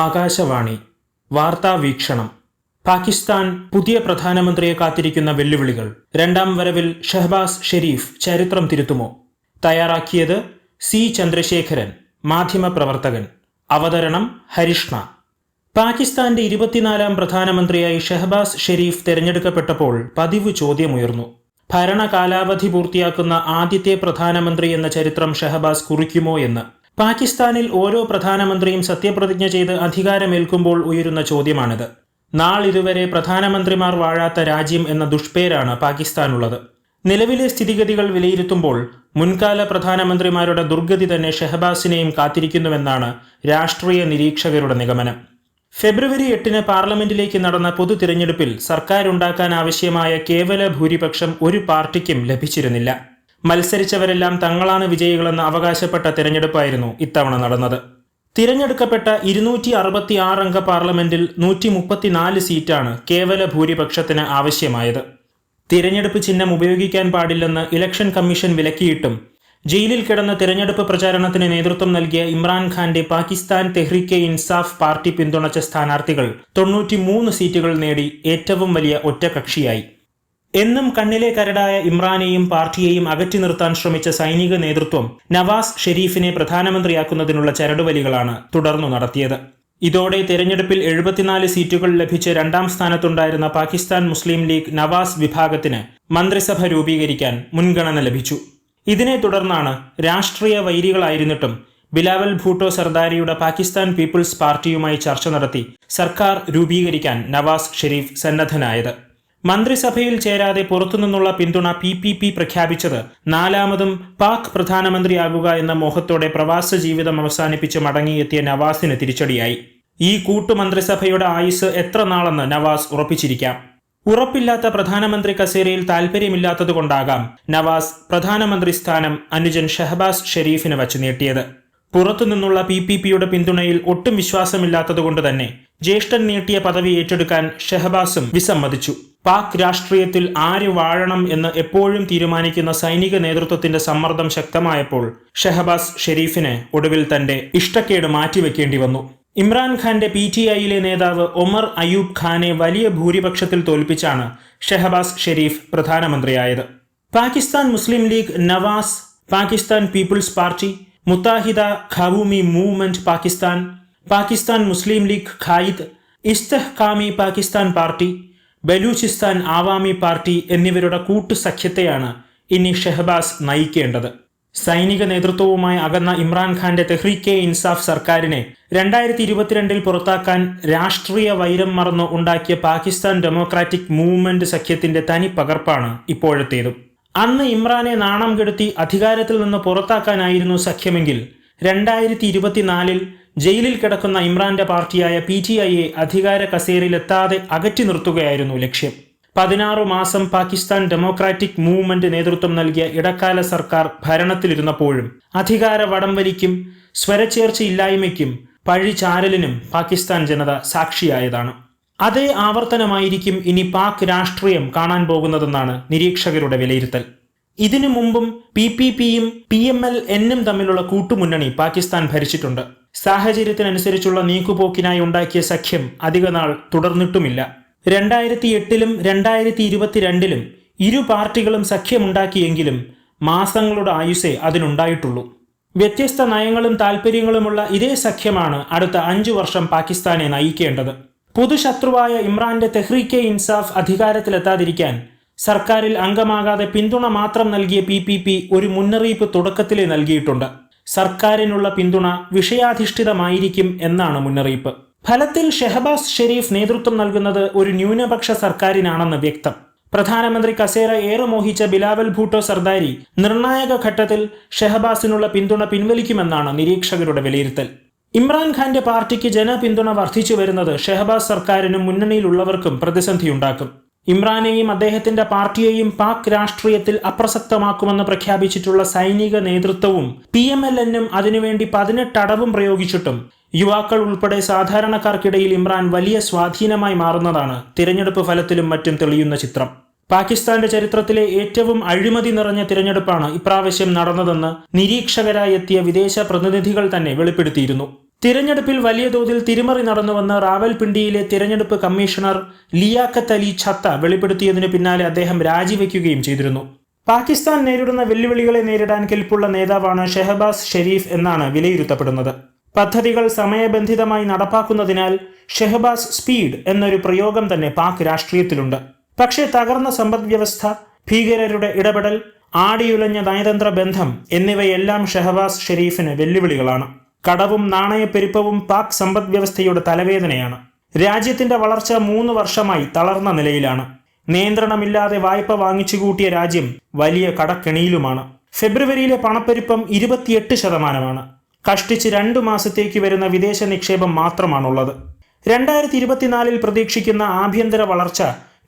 ആകാശവാണി. വാർത്താ വീക്ഷണം പാകിസ്ഥാൻ പുതിയ പ്രധാനമന്ത്രിയെ കാത്തിരിക്കുന്ന വെല്ലുവിളികൾ. രണ്ടാം വരവിൽ ഷഹബാസ് ഷെരീഫ് ചരിത്രം തിരുത്തുമോ? തയ്യാറാക്കിയത് സി ചന്ദ്രശേഖരൻ മാധ്യമപ്രവർത്തകൻ. അവതരണം ഹരിഷ്ണ. പാകിസ്ഥാന്റെ ഇരുപത്തിനാലാം പ്രധാനമന്ത്രിയായി ഷഹബാസ് ഷെരീഫ് തെരഞ്ഞെടുക്കപ്പെട്ടപ്പോൾ പതിവ് ചോദ്യമുയർന്നു. ഭരണകാലാവധി പൂർത്തിയാക്കുന്ന ആദ്യത്തെ പ്രധാനമന്ത്രി എന്ന ചരിത്രം ഷഹബാസ് കുറിക്കുമോ എന്ന്. പാകിസ്ഥാനിൽ ഓരോ പ്രധാനമന്ത്രിയും സത്യപ്രതിജ്ഞ ചെയ്ത് അധികാരമേൽക്കുമ്പോൾ ഉയരുന്ന ചോദ്യമാണിത്. നാളിതുവരെ പ്രധാനമന്ത്രിമാർ വാഴാത്ത രാജ്യം എന്ന ദുഷ്പേരാണ് പാകിസ്ഥാനുള്ളത്. നിലവിലെ സ്ഥിതിഗതികൾ വിലയിരുത്തുമ്പോൾ മുൻകാല പ്രധാനമന്ത്രിമാരുടെ ദുർഗതി തന്നെ ഷെഹബാസിനെയും കാത്തിരിക്കുന്നുവെന്നാണ് രാഷ്ട്രീയ നിരീക്ഷകരുടെ നിഗമനം. ഫെബ്രുവരി എട്ടിന് പാർലമെന്റിലേക്ക് നടന്ന പൊതു തിരഞ്ഞെടുപ്പിൽ സർക്കാരുണ്ടാക്കാൻ ആവശ്യമായ കേവല ഭൂരിപക്ഷം ഒരു പാർട്ടിക്കും ലഭിച്ചിരുന്നില്ല. മത്സരിച്ചവരെല്ലാം തങ്ങളാണ് വിജയികളെന്ന് അവകാശപ്പെട്ട തിരഞ്ഞെടുപ്പായിരുന്നു ഇത്തവണ നടന്നത്. തിരഞ്ഞെടുക്കപ്പെട്ട ഇരുന്നൂറ്റി അറുപത്തി ആറ് അംഗ പാർലമെന്റിൽ നൂറ്റി മുപ്പത്തിനാല് സീറ്റാണ് കേവല ഭൂരിപക്ഷത്തിന് ആവശ്യമായത്. തിരഞ്ഞെടുപ്പ് ചിഹ്നം ഉപയോഗിക്കാൻ പാടില്ലെന്ന് ഇലക്ഷൻ കമ്മീഷൻ വിലക്കിയിട്ടും ജയിലിൽ കിടന്ന തിരഞ്ഞെടുപ്പ് പ്രചാരണത്തിന് നേതൃത്വം നൽകിയ ഇമ്രാൻഖാന്റെ പാകിസ്ഥാൻ തെഹ്രിക്കെ ഇൻസാഫ് പാർട്ടി പിന്തുണച്ച സ്ഥാനാർത്ഥികൾ തൊണ്ണൂറ്റിമൂന്ന് സീറ്റുകൾ നേടി ഏറ്റവും വലിയ ഒറ്റകക്ഷിയായി. എന്നും കണ്ണിലെ കരടായ ഇമ്രാനെയും പാർട്ടിയെയും അകറ്റി നിർത്താൻ ശ്രമിച്ച സൈനിക നേതൃത്വം നവാസ് ഷെരീഫിനെ പ്രധാനമന്ത്രിയാക്കുന്നതിനുള്ള ചരടുവലികളാണ് തുടർന്നു നടത്തിയത്. ഇതോടെ തെരഞ്ഞെടുപ്പിൽ എഴുപത്തിനാല് സീറ്റുകൾ ലഭിച്ച രണ്ടാം സ്ഥാനത്തുണ്ടായിരുന്ന പാകിസ്ഥാൻ മുസ്ലിം ലീഗ് നവാസ് വിഭാഗത്തിന് മന്ത്രിസഭ രൂപീകരിക്കാൻ മുൻഗണന ലഭിച്ചു. ഇതിനെ തുടർന്നാണ് രാഷ്ട്രീയ വൈരികളായിരുന്നിട്ടും ബിലാവൽ ഭൂട്ടോ സർദാരിയുടെ പാകിസ്ഥാൻ പീപ്പിൾസ് പാർട്ടിയുമായി ചർച്ച നടത്തി സർക്കാർ രൂപീകരിക്കാൻ നവാസ് ഷെരീഫ് സന്നദ്ധനായത്. മന്ത്രിസഭയിൽ ചേരാതെ പുറത്തുനിന്നുള്ള പിന്തുണ പി പി പി പ്രഖ്യാപിച്ചത് നാലാമതും പാക് പ്രധാനമന്ത്രിയാകുക എന്ന മോഹത്തോടെ പ്രവാസ ജീവിതം അവസാനിപ്പിച്ച് മടങ്ങിയെത്തിയ നവാസിന് തിരിച്ചടിയായി. ഈ കൂട്ടുമന്ത്രിസഭയുടെ ആയുസ് എത്ര നാളെന്ന് നവാസ് ഉറപ്പിച്ചിരിക്കാം. ഉറപ്പില്ലാത്ത പ്രധാനമന്ത്രി കസേരയിൽ താൽപ്പര്യമില്ലാത്തതുകൊണ്ടാകാം നവാസ് പ്രധാനമന്ത്രി സ്ഥാനം അനുജൻ ഷഹബാസ് ഷെരീഫിന് വച്ചു നീട്ടിയത്. പുറത്തുനിന്നുള്ള പി പി പിയുടെ പിന്തുണയിൽ ഒട്ടും വിശ്വാസമില്ലാത്തതുകൊണ്ട് തന്നെ ജ്യേഷ്ഠൻ നീട്ടിയ പദവി ഏറ്റെടുക്കാൻ ഷെഹബാസും വിസമ്മതിച്ചു. പാക് രാഷ്ട്രീയത്തിൽ ആര് വാഴണം എന്ന് എപ്പോഴും തീരുമാനിക്കുന്ന സൈനിക നേതൃത്വത്തിന്റെ സമ്മർദ്ദം ശക്തമായപ്പോൾ ഷെഹബാസ് ഷെരീഫിനെ ഒടുവിൽ തന്റെ ഇഷ്ടക്കേട് മാറ്റിവെക്കേണ്ടി വന്നു. ഇമ്രാൻഖാന്റെ പി ടി ഐയിലെ നേതാവ് ഒമർ അയൂബ് ഖാനെ വലിയ ഭൂരിപക്ഷത്തിൽ തോൽപ്പിച്ചാണ് Shehbaz Sharif പ്രധാനമന്ത്രിയായത്. Pakistan Muslim League Nawaz Pakistan Peoples Party Muttahida Qaumi Movement Pakistan Pakistan Muslim League Quaid Istehkam Pakistan Party Balochistan Awami Party എന്നിവരുടെ കൂട്ടുസഖ്യത്തെയാണ് ഇനി ഷെഹബാസ് നയിക്കേണ്ടത്. സൈനിക നേതൃത്വവുമായി അകന്ന ഇമ്രാൻഖാന്റെ തെഹ്രീക്കെ ഇൻസാഫ് സർക്കാരിനെ രണ്ടായിരത്തി ഇരുപത്തിരണ്ടിൽ പുറത്താക്കാൻ രാഷ്ട്രീയ വൈരം മറന്ന് ഉണ്ടാക്കിയ പാകിസ്ഥാൻ ഡെമോക്രാറ്റിക് മൂവ്മെന്റ് സഖ്യത്തിന്റെ തനി പകർപ്പാണ് ഇപ്പോഴത്തേതും. അന്ന് ഇമ്രാനെ നാണം കെടുത്തി അധികാരത്തിൽ നിന്ന് പുറത്താക്കാനായിരുന്നു സഖ്യമെങ്കിൽ രണ്ടായിരത്തി ഇരുപത്തിനാലിൽ ജയിലിൽ കിടക്കുന്ന ഇമ്രാന്റെ പാർട്ടിയായ പി ടി ഐയെ അധികാര കസേരയിലെത്താതെ അകറ്റി നിർത്തുകയായിരുന്നു ലക്ഷ്യം. പതിനാറ് മാസം പാകിസ്ഥാൻ ഡെമോക്രാറ്റിക് മൂവ്മെന്റ് നേതൃത്വം നൽകിയ ഇടക്കാല സർക്കാർ ഭരണത്തിലിരുന്നപ്പോഴും അധികാര വടംവലിക്കും സ്വരച്ചേർച്ചയില്ലായ്മയ്ക്കും പഴിചാരലിനും പാകിസ്ഥാൻ ജനത സാക്ഷിയായതാണ്. അതേ ആവർത്തനമായിരിക്കും ഇനി പാക് രാഷ്ട്രീയം കാണാൻ പോകുന്നതെന്നാണ് നിരീക്ഷകരുടെ വിലയിരുത്തൽ. ഇതിനു മുമ്പും പി പി പിയും പി എം എൽ എന്നും തമ്മിലുള്ള കൂട്ടുമുന്നണി പാകിസ്ഥാൻ ഭരിച്ചിട്ടുണ്ട്. സാഹചര്യത്തിനനുസരിച്ചുള്ള നീക്കുപോക്കിനായി ഉണ്ടാക്കിയ സഖ്യം അധികനാൾ തുടർന്നിട്ടുമില്ല. രണ്ടായിരത്തി എട്ടിലും രണ്ടായിരത്തി ഇരുപത്തിരണ്ടിലും ഇരു പാർട്ടികളും സഖ്യമുണ്ടാക്കിയെങ്കിലും മാസങ്ങളുടെ ആയുസേ അതിനുണ്ടായിട്ടുള്ളൂ. വ്യത്യസ്ത നയങ്ങളും താൽപ്പര്യങ്ങളുമുള്ള ഇതേ സഖ്യമാണ് അടുത്ത അഞ്ചു വർഷം പാകിസ്ഥാനെ നയിക്കേണ്ടത്. പൊതുശത്രുവായ ഇമ്രാന്റെ തെഹ്രീക്കെ ഇൻസാഫ് അധികാരത്തിലെത്താതിരിക്കാൻ സർക്കാരിൽ അംഗമാകാതെ പിന്തുണ മാത്രം നൽകിയ പി ഒരു മുന്നറിയിപ്പ് തുടക്കത്തിലേ നൽകിയിട്ടുണ്ട്. സർക്കാരിനുള്ള പിന്തുണ വിഷയാധിഷ്ഠിതമായിരിക്കും എന്നാണ് മുന്നറിയിപ്പ്. ഫലത്തിൽ ഷെഹബാസ് ഷെരീഫ് നേതൃത്വം നൽകുന്നത് ഒരു ന്യൂനപക്ഷ സർക്കാരിനാണെന്ന് വ്യക്തം. പ്രധാനമന്ത്രി കസേര ഏറെ മോഹിച്ച ബിലാവൽ ഭൂട്ടോ സർദാരി നിർണായക ഘട്ടത്തിൽ ഷെഹബാസിനുള്ള പിന്തുണ പിൻവലിക്കുമെന്നാണ് നിരീക്ഷകരുടെ വിലയിരുത്തൽ. ഇമ്രാൻഖാന്റെ പാർട്ടിക്ക് ജനപിന്തുണ വർദ്ധിച്ചു വരുന്നത് ഷെഹബാസ് സർക്കാരിനും മുന്നണിയിലുള്ളവർക്കും പ്രതിസന്ധിയുണ്ടാക്കും. ഇമ്രാനെയും അദ്ദേഹത്തിന്റെ പാർട്ടിയെയും പാക് രാഷ്ട്രീയത്തിൽ അപ്രസക്തമാക്കുമെന്ന് പ്രഖ്യാപിച്ചിട്ടുള്ള സൈനിക നേതൃത്വവും പി എം എൽ എന്നും അതിനുവേണ്ടി പതിനെട്ട് അടവും പ്രയോഗിച്ചിട്ടും യുവാക്കൾ ഉൾപ്പെടെ സാധാരണക്കാർക്കിടയിൽ ഇമ്രാൻ വലിയ സ്വാധീനമായി മാറുന്നതാണ്. തിരഞ്ഞെടുപ്പ് ഫലത്തിലും മറ്റും തെളിയുന്ന ചിത്രം. പാകിസ്ഥാന്റെ ചരിത്രത്തിലെ ഏറ്റവും അഴിമതി നിറഞ്ഞ തിരഞ്ഞെടുപ്പാണ് ഇപ്രാവശ്യം നടന്നതെന്ന് നിരീക്ഷകരായി എത്തിയ വിദേശ പ്രതിനിധികൾ തന്നെ വെളിപ്പെടുത്തിയിരുന്നു. തിരഞ്ഞെടുപ്പിൽ വലിയ തോതിൽ തിരിമറി നടന്നുവെന്ന് റാവൽപിണ്ടിയിലെ തിരഞ്ഞെടുപ്പ് കമ്മീഷണർ ലിയാഖത്ത് അലി ഛത്ത വെളിപ്പെടുത്തിയതിനു പിന്നാലെ അദ്ദേഹം രാജിവെക്കുകയും ചെയ്തിരുന്നു. പാകിസ്ഥാൻ നേരിടുന്ന വെല്ലുവിളികളെ നേരിടാൻ കെൽപ്പുള്ള നേതാവാണ് ഷെഹബാസ് ഷെരീഫ് എന്നാണ് വിലയിരുത്തപ്പെടുന്നത്. പദ്ധതികൾ സമയബന്ധിതമായി നടപ്പാക്കുന്നതിനാൽ ഷെഹബാസ് സ്പീഡ് എന്നൊരു പ്രയോഗം തന്നെ പാക് രാഷ്ട്രീയത്തിലുണ്ട്. പക്ഷേ തകർന്ന സമ്പദ്വ്യവസ്ഥ ഭീകരരുടെ ഇടപെടൽ ആടിയുലഞ്ഞ നയതന്ത്ര ബന്ധം എന്നിവയെല്ലാം ഷെഹബാസ് ഷെരീഫിന് വെല്ലുവിളികളാണ്. കടവും നാണയപ്പെരുപ്പവും പാക് സമ്പദ് വ്യവസ്ഥയുടെ തലവേദനയാണ്. രാജ്യത്തിന്റെ വളർച്ച മൂന്ന് വർഷമായി തളർന്ന നിലയിലാണ്. നിയന്ത്രണമില്ലാതെ വായ്പ വാങ്ങിച്ചു കൂട്ടിയ രാജ്യം വലിയ കടക്കെണിയിലുമാണ്. ഫെബ്രുവരിയിലെ പണപ്പെരുപ്പം ഇരുപത്തിയെട്ട് ശതമാനമാണ്. കഷ്ടിച്ച് രണ്ടു മാസത്തേക്ക് വരുന്ന വിദേശ നിക്ഷേപം മാത്രമാണുള്ളത്. രണ്ടായിരത്തി ഇരുപത്തിനാലിൽ പ്രതീക്ഷിക്കുന്ന ആഭ്യന്തര വളർച്ച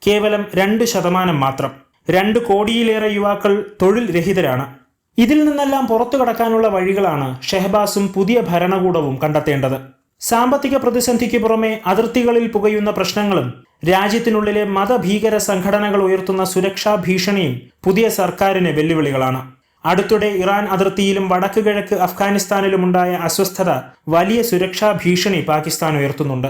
കേവലം രണ്ട് ശതമാനം മാത്രം. രണ്ട് കോടിയിലേറെ യുവാക്കൾ തൊഴിൽ രഹിതരാണ്. ഇതിൽ നിന്നെല്ലാം പുറത്തു കടക്കാനുള്ള വഴികളാണ് ഷെഹബാസും പുതിയ ഭരണകൂടവും കണ്ടെത്തേണ്ടത്. സാമ്പത്തിക പ്രതിസന്ധിക്ക് പുറമെ അതിർത്തികളിൽ പുകയുന്ന പ്രശ്നങ്ങളും രാജ്യത്തിനുള്ളിലെ മതഭീകര സംഘടനകൾ ഉയർത്തുന്ന സുരക്ഷാ ഭീഷണിയും പുതിയ സർക്കാരിന് വെല്ലുവിളികളാണ്. അടുത്തിടെ ഇറാൻ അതിർത്തിയിലും വടക്ക് കിഴക്ക് അഫ്ഗാനിസ്ഥാനിലുമുണ്ടായ അസ്വസ്ഥത വലിയ സുരക്ഷാ ഭീഷണി പാകിസ്ഥാൻ ഉയർത്തുന്നുണ്ട്.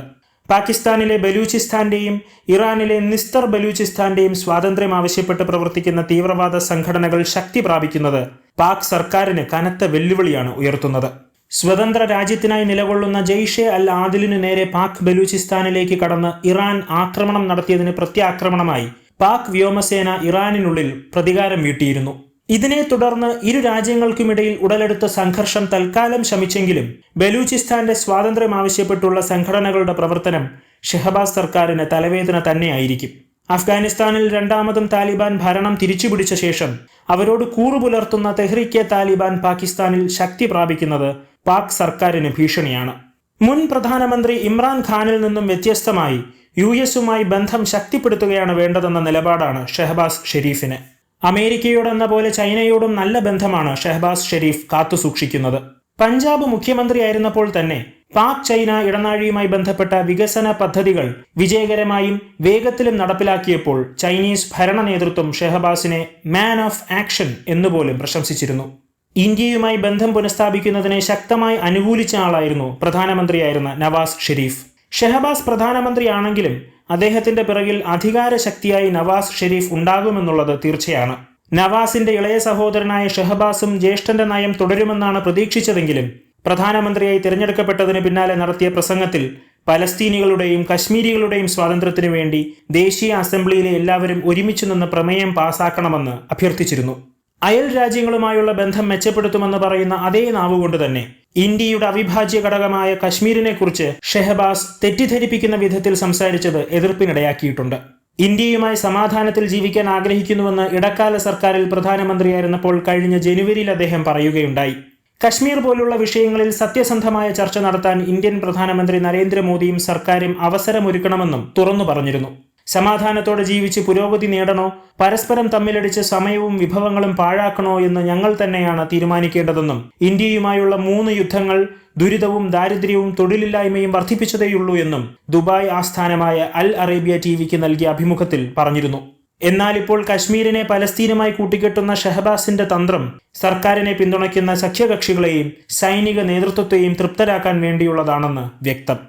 പാകിസ്ഥാനിലെ ബലൂചിസ്ഥാന്റെയും ഇറാനിലെ നിസ്തർ ബലൂചിസ്ഥാന്റെയും സ്വാതന്ത്ര്യം ആവശ്യപ്പെട്ട് പ്രവർത്തിക്കുന്ന തീവ്രവാദ സംഘടനകൾ ശക്തി പ്രാപിക്കുന്നത് പാക് സർക്കാരിന് കനത്ത വെല്ലുവിളിയാണ് ഉയർത്തുന്നത്. സ്വതന്ത്ര രാജ്യത്തിനായി നിലകൊള്ളുന്ന ജെയ്ഷെ അൽ ആദിലിനു നേരെ പാക് ബലൂചിസ്ഥാനിലേക്ക് കടന്ന് ഇറാൻ ആക്രമണം നടത്തിയതിന് പ്രത്യാക്രമണമായി പാക് വ്യോമസേന ഇറാനിനുള്ളിൽ പ്രതികാരം വീട്ടിയിരുന്നു ഇതിനെ തുടർന്ന് ഇരു രാജ്യങ്ങൾക്കുമിടയിൽ ഉടലെടുത്ത സംഘർഷം തൽക്കാലം ശമിച്ചെങ്കിലും ബലൂചിസ്ഥാന്റെ സ്വാതന്ത്ര്യം ആവശ്യപ്പെട്ടുള്ള സംഘടനകളുടെ പ്രവർത്തനം ഷെഹബാസ് സർക്കാരിന് തലവേദന തന്നെയായിരിക്കും. അഫ്ഗാനിസ്ഥാനിൽ രണ്ടാമതും താലിബാൻ ഭരണം തിരിച്ചുപിടിച്ച ശേഷം അവരോട് കൂറുപുലർത്തുന്ന തെഹ്രീക്കെ താലിബാൻ പാകിസ്ഥാനിൽ ശക്തി പ്രാപിക്കുന്നത് പാക് സർക്കാരിന് ഭീഷണിയാണ്. മുൻ പ്രധാനമന്ത്രി ഇമ്രാൻ ഖാനിൽ നിന്നും വ്യത്യസ്തമായി യു എസുമായി ബന്ധം ശക്തിപ്പെടുത്തുകയാണ് വേണ്ടതെന്ന നിലപാടാണ് ഷെഹബാസ് ഷെരീഫിന്. അമേരിക്കയോടെന്ന പോലെ ചൈനയോടും നല്ല ബന്ധമാണ് ഷെഹ്ബാസ് ഷെരീഫ് കാത്തുസൂക്ഷിക്കുന്നത് പഞ്ചാബ് മുഖ്യമന്ത്രിയായിരുന്നപ്പോൾ തന്നെ പാക് ചൈന ഇടനാഴിയുമായി ബന്ധപ്പെട്ട വികസന പദ്ധതികൾ വിജയകരമായും വേഗത്തിലും നടപ്പിലാക്കിയപ്പോൾ ചൈനീസ് ഭരണ നേതൃത്വം ഷെഹബാസിനെ മാൻ ഓഫ് ആക്ഷൻ എന്നുപോലും പ്രശംസിച്ചിരുന്നു. ഇന്ത്യയുമായി ബന്ധം പുനഃസ്ഥാപിക്കുന്നതിനെ ശക്തമായി അനുകൂലിച്ച ആളായിരുന്നു പ്രധാനമന്ത്രിയായിരുന്ന നവാസ് ഷെരീഫ്. ഷെഹബാസ് പ്രധാനമന്ത്രിയാണെങ്കിലും അദ്ദേഹത്തിന്റെ പിറകിൽ അധികാരശക്തിയായി നവാസ് ഷെരീഫ് ഉണ്ടാകുമെന്നുള്ളത് തീർച്ചയാണ്. നവാസിന്റെ ഇളയ സഹോദരനായ ഷെഹബാസും ജ്യേഷ്ഠന്റെ നയം തുടരുമെന്നാണ് പ്രതീക്ഷിച്ചതെങ്കിലും പ്രധാനമന്ത്രിയായി തിരഞ്ഞെടുക്കപ്പെട്ടതിന് പിന്നാലെ നടത്തിയ പ്രസംഗത്തിൽ പലസ്തീനികളുടെയും കശ്മീരികളുടെയും സ്വാതന്ത്ര്യത്തിനു വേണ്ടി ദേശീയ അസംബ്ലിയിലെ എല്ലാവരും ഒരുമിച്ചു നിന്ന് പ്രമേയം പാസാക്കണമെന്ന് അഭ്യർത്ഥിച്ചിരുന്നു. അയൽ രാജ്യങ്ങളുമായുള്ള ബന്ധം മെച്ചപ്പെടുത്തുമെന്ന് പറയുന്ന അതേ നാവുകൊണ്ട് തന്നെ ഇന്ത്യയുടെ അവിഭാജ്യ ഘടകമായ കശ്മീരിനെ കുറിച്ച് ഷെഹബാസ് തെറ്റിദ്ധരിപ്പിക്കുന്ന വിധത്തിൽ സംസാരിച്ചത് എതിർപ്പിനിടയാക്കിയിട്ടുണ്ട്. ഇന്ത്യയുമായി സമാധാനത്തിൽ ജീവിക്കാൻ ആഗ്രഹിക്കുന്നുവെന്ന് ഇടക്കാല സർക്കാരിൽ പ്രധാനമന്ത്രിയായിരുന്നപ്പോൾ കഴിഞ്ഞ ജനുവരിയിൽ അദ്ദേഹം പറയുകയുണ്ടായി. കശ്മീർ പോലുള്ള വിഷയങ്ങളിൽ സത്യസന്ധമായ ചർച്ച നടത്താൻ ഇന്ത്യൻ പ്രധാനമന്ത്രി നരേന്ദ്രമോദിയും സർക്കാരും അവസരമൊരുക്കണമെന്നും തുറന്നു പറഞ്ഞിരുന്നു. സമാധാനത്തോടെ ജീവിച്ച് പുരോഗതി നേടണോ? പരസ്പരം തമ്മിലടിച്ച് സമയവും വിഭവങ്ങളും പാഴാക്കണോ എന്ന് ഞങ്ങൾ തന്നെയാണ് തീരുമാനിക്കേണ്ടതെന്നും ഇന്ത്യയുമായുള്ള മൂന്ന് യുദ്ധങ്ങൾ ദുരിതവും ദാരിദ്ര്യവും തൊഴിലില്ലായ്മയും വർദ്ധിപ്പിച്ചതേയുള്ളൂ എന്നും ദുബായ് ആസ്ഥാനമായ അൽ അറേബ്യ ടി വിക്ക് നൽകിയ അഭിമുഖത്തിൽ പറഞ്ഞിരുന്നു. എന്നാൽ ഇപ്പോൾ കശ്മീരിനെ പലസ്തീനുമായി കൂട്ടിക്കെട്ടുന്ന ഷഹബാസിന്റെ തന്ത്രം സർക്കാരിനെ പിന്തുണയ്ക്കുന്ന സഖ്യകക്ഷികളെയും സൈനിക നേതൃത്വത്തെയും തൃപ്തരാക്കാൻ വേണ്ടിയുള്ളതാണെന്ന് വ്യക്തം.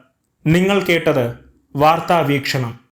നിങ്ങൾ കേട്ടത് വാർത്താ വീക്ഷണം.